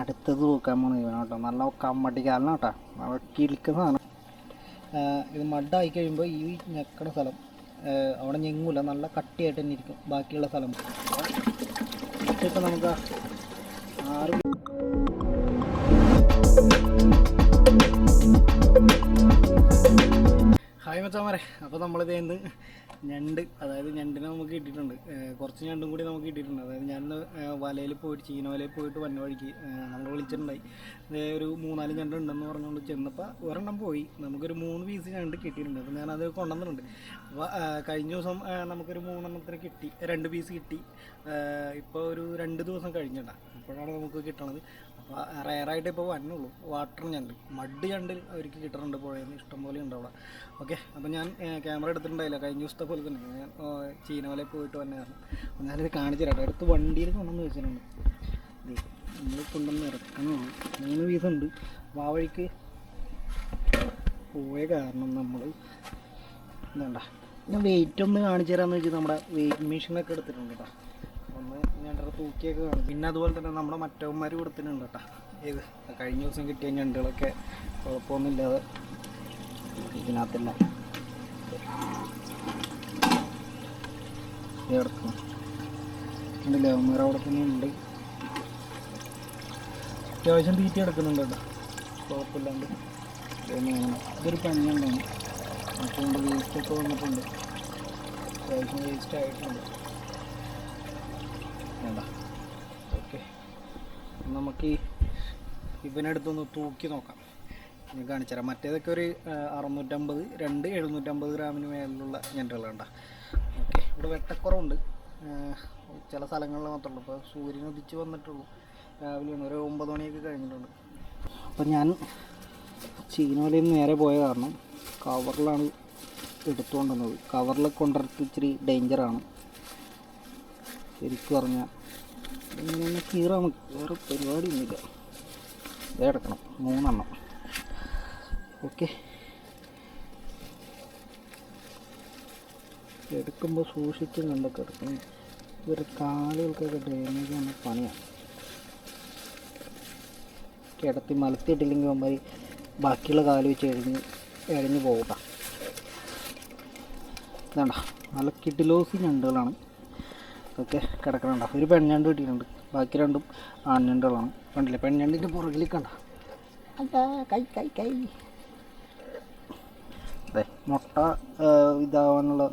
അടുത്തത് നോക്കാൻ പോണ ഇവനാ കേട്ടോ. നല്ല കമ്മട്ടിക്കാലന കേട്ടോ. നല്ല കിളിക്കുന്ന സാധനം ആ, ഇത് മഡായി കഴിയുമ്പോൾ ഈ ഞെക്കണ സ്ഥലം അവിടെ ഞെങ്ങൂല. നല്ല കട്ടിയായിട്ട് തന്നെ ഇരിക്കും. ബാക്കിയുള്ള സ്ഥലം. ഇപ്പം നമുക്ക് ആറ് ഹായ് മച്ചാമാരെ. അപ്പോൾ നമ്മളിത് ഇന്ന് ഞണ്ട് അതായത് ഞണ്ടിനെ നമുക്ക് കിട്ടിയിട്ടുണ്ട്. കുറച്ച് ഞണ്ടും കൂടി നമുക്ക് കിട്ടിയിട്ടുണ്ട്. അതായത് ഞാൻ വലയിൽ പോയിട്ട് ചീന വലയിൽ പോയിട്ട് വന്ന വഴിക്ക് നമ്മൾ വിളിച്ചിട്ടുണ്ടായി. ഒരു മൂന്നാൽ ഞണ്ട് ഉണ്ടെന്ന് പറഞ്ഞുകൊണ്ട് ചെന്നപ്പോൾ ഒരെണ്ണം പോയി. നമുക്കൊരു മൂന്ന് പീസ് ഞണ്ട് കിട്ടിയിട്ടുണ്ട്. അപ്പോൾ ഞാനത് കൊണ്ടുവന്നിട്ടുണ്ട്. അപ്പോൾ കഴിഞ്ഞ ദിവസം നമുക്കൊരു മൂന്നെണ്ണത്തിന് കിട്ടി. രണ്ട് പീസ് കിട്ടി. ഇപ്പോൾ ഒരു രണ്ട് ദിവസം കഴിഞ്ഞിട്ടാണ് അപ്പോഴാണ് നമുക്ക് കിട്ടണത്. അപ്പോൾ റയറായിട്ട് ഇപ്പോൾ വന്നുള്ളൂ വാട്ടർ ഞണ്ട്. മഡ് ഞണ്ട് അവർക്ക് കിട്ടുന്നുണ്ട് പുഴയിൽ നിന്ന് ഇഷ്ടംപോലെ ഉണ്ട് അവിടെ. ഓക്കെ അപ്പോൾ ഞാൻ ക്യാമറ എടുത്തിട്ടുണ്ടായില്ല. കഴിഞ്ഞ ദിവസത്തെ പോലെ തന്നെ. ഞാൻ ചീനമലയിൽ പോയിട്ട് വന്നതാണ്. ഞാനിത് കാണിച്ചു തരാം. അടുത്ത് വണ്ടിയിൽ കൊണ്ടുവന്ന് വെച്ചിട്ടുണ്ട്. നമ്മൾ കൊണ്ടുവന്ന് ഇറക്കണമാണ് മൂന്ന് പീസ് ഉണ്ട്. അപ്പോൾ ആ വഴിക്ക് പോയ കാരണം നമ്മൾ എന്താ ഞാൻ വെയിറ്റ് ഒന്ന് കാണിച്ചു തരാമെന്ന് വെച്ചാൽ നമ്മുടെ വെയിറ്റ് മെഷീനൊക്കെ എടുത്തിട്ടുണ്ട് കേട്ടോ. തൂക്കിയൊക്കെ കാണും പിന്നെ അതുപോലെ തന്നെ നമ്മുടെ മറ്റവന്മാർ കൊടുത്തിട്ടുണ്ട് കേട്ടോ. ഏത്? കഴിഞ്ഞ ദിവസം കിട്ടിയ ഞണ്ടുകളൊക്കെ കുഴപ്പമൊന്നുമില്ലാതെ ഇതിനകത്തില്ല. അവന്മാർ അവിടെ തന്നെ ഉണ്ട്. അത്യാവശ്യം തീറ്റ എടുക്കുന്നുണ്ട് കേട്ടോ. കുഴപ്പമില്ലാണ്ട്. ഇതൊരു പഞ്ഞുണ്ടാണ് അതുകൊണ്ട് വേസ്റ്റൊക്കെ വന്നിട്ടുണ്ട്. അത്യാവശ്യം വേസ്റ്റ് ആയിട്ടുണ്ട്. വേണ്ട ഓക്കെ. നമുക്ക് ഇവനടുത്തൊന്ന് തൂക്കി നോക്കാം. ഞാൻ കാണിച്ചുതരാം മറ്റേതൊക്കെ ഒരു അറുന്നൂറ്റമ്പത് രണ്ട് എഴുന്നൂറ്റമ്പത് ഗ്രാമിന് മേലുള്ള ഞണ്ടുകളുണ്ട ഓക്കെ. ഇവിടെ വെട്ടക്കുറവുണ്ട്. ചില സ്ഥലങ്ങളിൽ മാത്രമേ ഉള്ളൂ. ഇപ്പോൾ സൂര്യൻ ഉദിച്ച് വന്നിട്ടുള്ളൂ. രാവിലെ ഒരു ഒമ്പത് മണിയൊക്കെ കഴിഞ്ഞിട്ടുണ്ട്. അപ്പോൾ ഞാൻ ചീനോലയിൽ നേരെ പോയ കാരണം കവറിലാണ് എടുത്തുകൊണ്ടുവന്നത്. കവറിൽ കൊണ്ടിടത്ത് ഇച്ചിരി ഡേഞ്ചറാണ് ശരിക്കും പറഞ്ഞാൽ ഇങ്ങനെ കീറാൻ വേറെ പരിപാടിയൊന്നുമില്ല. ഇതേ എടുക്കണം. മൂന്നെണ്ണം. ഓക്കെ. എടുക്കുമ്പോൾ സൂക്ഷിച്ച് കണ്ടൊക്കെ എടുക്കണം ഇവർ കാലുകൾക്കൊക്കെ ഡാമേജ് ആണ് പണിയാണ്. കിടത്തി മലത്തിയിട്ടില്ലെങ്കിൽ അവന്മാർ ബാക്കിയുള്ള കാൽ വെച്ച് എഴിഞ്ഞ് എഴിഞ്ഞ് പോകട്ടെ. ഇതാണ്ട. നല്ല കിഡിലോസി ഞണ്ടുകളാണ്. ഇതൊക്കെ കിടക്കണുണ്ട. ഒരു പെണ്ണണ്ട് കിട്ടിയിട്ടുണ്ട്. ബാക്കി രണ്ടും ആൺഞണ്ടുകളാണ്. കണ്ടില്ലേ? പെണ്ണണ്ടിന്റെ പുറകിൽ കണ്ട. കൈ കൈ കൈ. അതെ മുട്ട ഇതാവാനുള്ള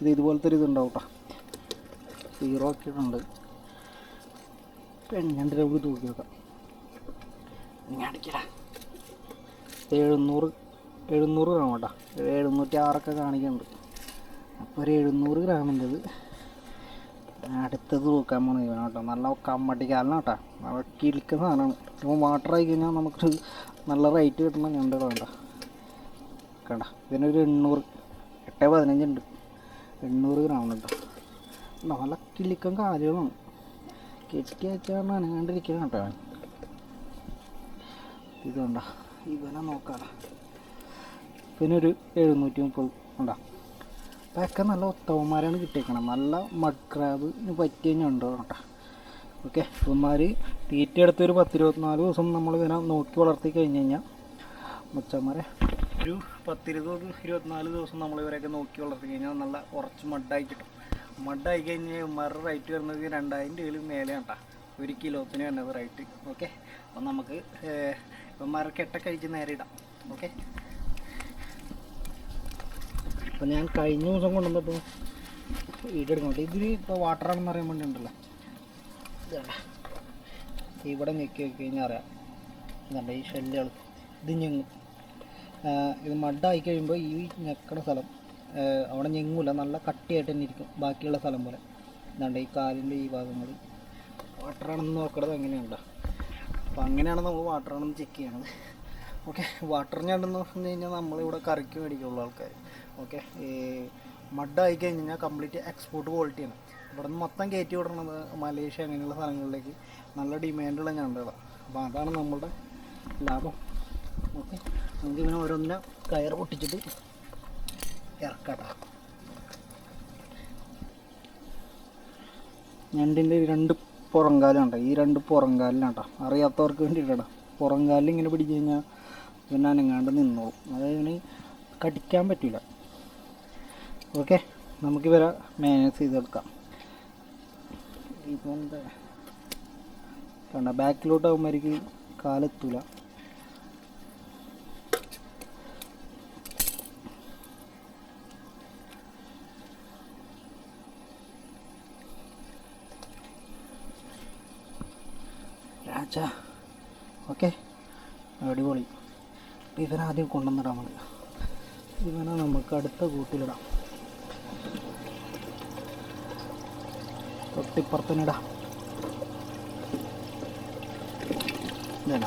ഇത് ഇതുപോലത്തെ ഒരു ഇതുണ്ടാവും കേട്ടോ സീറോ ആക്കിയിട്ടുണ്ട്. പെണ്ണണ്ട് നമുക്ക് തൂക്കി വെക്കാം. ഇങ്ങനെ അടിക്കടാ. എഴുന്നൂറ് എഴുന്നൂറ് ഗ്രാം കേട്ടോ. എഴുന്നൂറ്റി ആറൊക്കെ കാണിക്കുന്നുണ്ട്. അപ്പോൾ ഒരു എഴുന്നൂറ് ഗ്രാമിന്റെത് അടുത്തത് നോക്കാൻ പോണ ഇവനാ കേട്ടോ. നല്ല കമ്മട്ടിക്കാലന കേട്ടോ. നല്ല കിളിക്കുന്ന സാധനമാണ്. ഇപ്പോൾ വാട്ടർ ആയി കഴിഞ്ഞാൽ നമുക്ക് നല്ല റേറ്റ് കിട്ടണം ഞണ്ട് വേണ്ട കണ്ട? ഇതിനൊരു എണ്ണൂറ് എട്ട് പതിനഞ്ചുണ്ട് എണ്ണൂറ് ഗ്രാം ഉണ്ട് കേട്ടോ. നല്ല കിളിക്കൻ കാലുകളാണ്. കെട്ടി വെച്ചാൽ അനങ്ങാണ്ടിരിക്കാൻ കേട്ടോ അവൻ. ഇത് കണ്ട? ഇവനെ നോക്കാം ഒരു എഴുന്നൂറ്റി മുപ്പത് ഉണ്ടാ അതൊക്കെ നല്ല ഒത്തവന്മാരാണ് കിട്ടിയേക്കണം. നല്ല മഡ് ക്രാബിന് പറ്റിയ ഞണ്ടോ കേട്ടോ. ഓക്കെ ഇവന്മാർ തീറ്റ എടുത്ത് ഒരു പത്തിരുപത്തിനാല് ദിവസം നമ്മൾ ഇങ്ങനെ നോക്കി വളർത്തി കഴിഞ്ഞ് കഴിഞ്ഞാൽ മുച്ചന്മാരെ ഒരു പത്തിരുപത് ഇരുപത്തിനാല് ദിവസം നമ്മൾ ഇവരെയൊക്കെ നോക്കി വളർത്തി കഴിഞ്ഞാൽ നല്ല കുറച്ച് മഡായി കിട്ടും. മഡായി കഴിഞ്ഞാൽ ഇവന്മാരുടെ റേറ്റ് വരുന്നത് രണ്ടായിരം രൂപയിൽ മേലെ കേട്ടോ. ഒരു കിലോത്തിന് വരുന്നത് റേറ്റ് ഓക്കെ അപ്പം നമുക്ക് ഇവന്മാരുടെ ഇവന്മാരെ കെട്ടൊക്കെ അഴിച്ച് നേരെ ഇടാം. ഓക്കെ അപ്പോൾ ഞാൻ കഴിഞ്ഞ ദിവസം കൊണ്ടുവന്നപ്പോൾ വീഡിയോ ഇതിന് ഇപ്പോൾ വാട്ടറാണെന്ന് അറിയാൻ വേണ്ടി ഉണ്ടല്ലോ. ഇവിടെ ഞെക്കി വെക്കി കഴിഞ്ഞാൽ അറിയാം. ഇതുണ്ട് ഈ ഷെല്ലുകൾ ഇത് ഞെങ്ങും. ഇത് മഡായി കഴിയുമ്പോൾ ഈ ഞെക്കണ സ്ഥലം അവിടെ ഞെങ്ങൂല. നല്ല കട്ടിയായിട്ട് തന്നെ ഇരിക്കും. ബാക്കിയുള്ള സ്ഥലം പോലെ. ഇതാണ്ട് ഈ കാലിന്റെ ഈ ഭാഗങ്ങൾ വാട്ടറാണെന്ന് നോക്കണത് എങ്ങനെയുണ്ടോ അപ്പോൾ അങ്ങനെയാണ് നമ്മൾ വാട്ടർ വാട്ടറാണെന്ന് ചെക്ക് ചെയ്യണത്. ഓക്കെ വാട്ടർ ഞണ്ടെന്ന് പറഞ്ഞു കഴിഞ്ഞാൽ നമ്മളിവിടെ കറിക്ക് മേടിക്കുള്ളൂ ആൾക്കാർ ഓക്കെ? ഈ മഡ് കഴിഞ്ഞ് കഴിഞ്ഞാൽ കംപ്ലീറ്റ് എക്സ്പോർട്ട് ക്വാളിറ്റിയാണ് ഇവിടെ നിന്ന് മൊത്തം കയറ്റി വിടണത് മലേഷ്യ അങ്ങനെയുള്ള സ്ഥലങ്ങളിലേക്ക്. നല്ല ഡിമാൻഡുള്ള ഞണ്ടുകളാണ് അപ്പോൾ അതാണ് നമ്മളുടെ ലാഭം. ഓക്കെ? നമുക്ക് ഇങ്ങനെ ഓരോന്നിനെ കയർ പൊട്ടിച്ചിട്ട് ഇറക്കട്ട. ഞണ്ടിന്റെ രണ്ട് പുറംകാലുണ്ട്. ഈ രണ്ട് പുറങ്കാലിലാണ് കേട്ടോ അറിയാത്തവർക്ക് വേണ്ടിയിട്ടാണ്. പുറങ്കാലിൽ ഇങ്ങനെ പിടിച്ച് കഴിഞ്ഞാൽ പിന്നെ അനങ്ങാണ്ട് നിന്നോളും. അതായത് ഇവന് കടിക്കാൻ പറ്റില്ല ഓക്കെ നമുക്ക് ഇവരെ മാനേജ് ചെയ്തെടുക്കാം. ഇതെന്താ? കണ്ട ബാക്കിലോട്ട് ആകുമ്പോഴേക്ക് കാലെത്തൂല. രാജ ഓക്കെ അടിപൊളി. ഇവനാദ്യം കൊണ്ടുവന്നിടാൻ മതി ഇവനെ നമുക്ക് അടുത്ത കൂട്ടിലിടാം. തൊട്ടിപ്പുറത്തനിടാം. ഇതാണ്?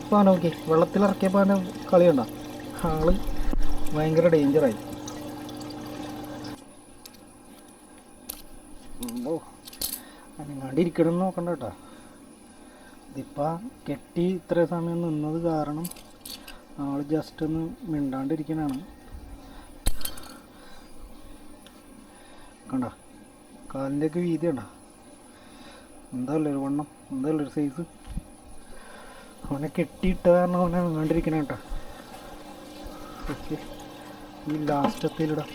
ഇപ്പോൾ നോക്കി വെള്ളത്തിലിറക്കിയപ്പോൾ അവന്റെ കളിയുണ്ടോ? ആൾ ഭയങ്കര ഡേഞ്ചറായി ഓ അനങ്ങാണ്ടിരിക്കണം നോക്കണ്ട കേട്ടോ. ഇതിപ്പോൾ കെട്ടി ഇത്ര സമയം നിന്നത് കാരണം ആൾ ജസ്റ്റ് ഒന്ന് മിണ്ടാണ്ടിരിക്കണാണ്. കണ്ട? കാലിന്റെയൊക്കെ വീതി ഉണ്ടോ എന്താല്ലേ ഒരു വണ്ണം? എന്താല്ലേ ഒരു സൈസ് അവനെ കെട്ടിയിട്ട കാരണം അവനെ മിണ്ടാണ്ടിരിക്കണ കേട്ടോ. ഓക്കെ. ഈ ലാസ്റ്റത്തിലിടാം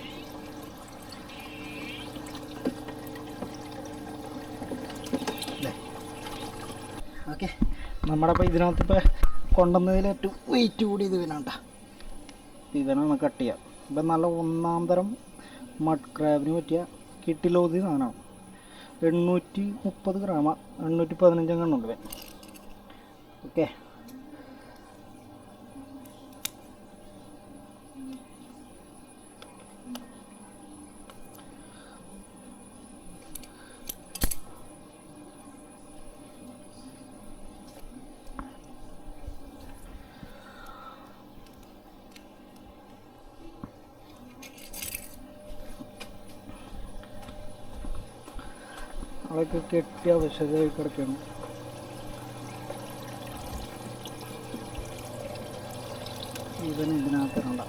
ഓക്കെ. നമ്മുടെ അപ്പോൾ ഇതിനകത്ത് ഇപ്പോൾ കൊണ്ടുവന്നതിൽ ഏറ്റവും വെയിറ്റ് കൂടിയത് ഇവനാണ്ട ഇവനാണ് കട്ട് ചെയ്യുക ഇപ്പം നല്ല ഒന്നാം തരം മഡ് ക്രാബിന് പറ്റിയ കിട്ടിലോതി സാധനമാണ്. എണ്ണൂറ്റി മുപ്പത് ഗ്രാമ എണ്ണൂറ്റി പതിനഞ്ചെണ്ണം ഉണ്ട് ഓക്കെ. അതൊക്കെ കെട്ടി അവശതയായി കിടക്കണം. ഇവൻ ഇതിനകത്തിരണ്ട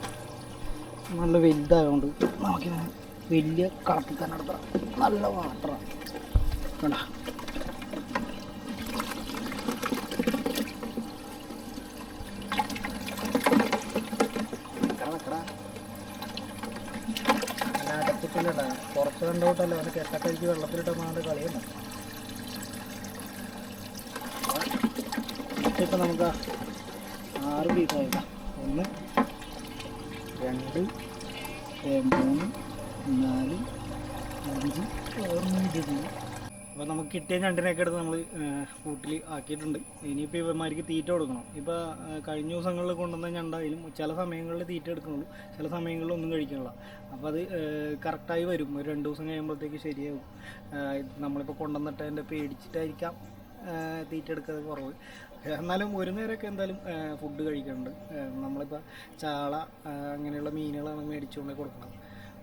നല്ല വലുതായതുകൊണ്ട് നമുക്കിവന് വലിയ കളത്തിൽ തന്നെ എടുത്താൽ നല്ല വാട്ടറാണ് കണ്ട? കണ്ടോട്ടല്ല അവന് കെട്ടക്കഴിക്ക് വെള്ളത്തിലിട്ടാണ് കളിയുന്നത് ഇപ്പം നമുക്ക് ആറ് പീസായില്ല ഒന്ന് രണ്ട് മൂന്ന് നാല് അഞ്ച് ആറ് അപ്പോൾ നമുക്ക് കിട്ടിയ ഞണ്ടിനെയൊക്കെ എടുത്ത് നമ്മൾ കൂട്ടിൽ ആക്കിയിട്ടുണ്ട്. ഇനിയിപ്പോൾ ഇവന്മാർക്ക് തീറ്റ കൊടുക്കണം. ഇപ്പോൾ കഴിഞ്ഞ ദിവസങ്ങളിൽ കൊണ്ടുവന്ന ഞണ്ടായാലും ചില സമയങ്ങളിൽ തീറ്റ എടുക്കണുള്ളൂ ചില സമയങ്ങളിൽ ഒന്നും കഴിക്കണില്ല അപ്പോൾ അത് കറക്റ്റായി വരും. ഒരു രണ്ട് ദിവസം കഴിയുമ്പോഴത്തേക്ക് ഇത് നമ്മളിപ്പോൾ കൊണ്ടുവന്നിട്ട് അതിന്റെ പേടിച്ചിട്ടായിരിക്കാം തീറ്റ എടുക്കാതെ കുറവ്. എന്നാലും ഒരു നേരമൊക്കെ എന്തായാലും ഫുഡ് കഴിക്കുന്നുണ്ട് നമ്മളിപ്പോൾ ചാള അങ്ങനെയുള്ള മീനുകളാണ് മേടിച്ചുകൊണ്ട് കൊടുക്കുന്നത്.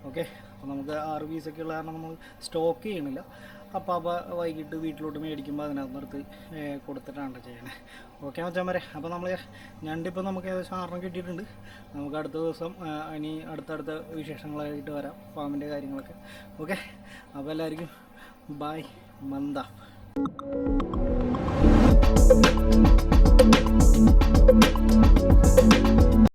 ഓക്കെ? അപ്പോൾ നമുക്ക് ആറ് പീസൊക്കെ ഉള്ള കാരണം നമ്മൾ സ്റ്റോക്ക് ചെയ്യണില്ല അപ്പോൾ വൈകിട്ട് വീട്ടിലോട്ട് മേടിക്കുമ്പോൾ അതിനകത്ത് കൊടുത്തിട്ടാണ് ചെയ്യണേ. ഓക്കെ മച്ചാൻ വരെ അപ്പോൾ നമ്മൾ ഞണ്ടിപ്പോൾ നമുക്ക് ഏകദേശം ആറെണ്ണം കിട്ടിയിട്ടുണ്ട്. നമുക്ക് അടുത്ത ദിവസം ഇനി അടുത്തടുത്ത വിശേഷങ്ങളായിട്ട് വരാം ഫാമിന്റെ കാര്യങ്ങളൊക്കെ. ഓക്കെ അപ്പോൾ എല്ലാവർക്കും ബായ് മന്ദ. Thank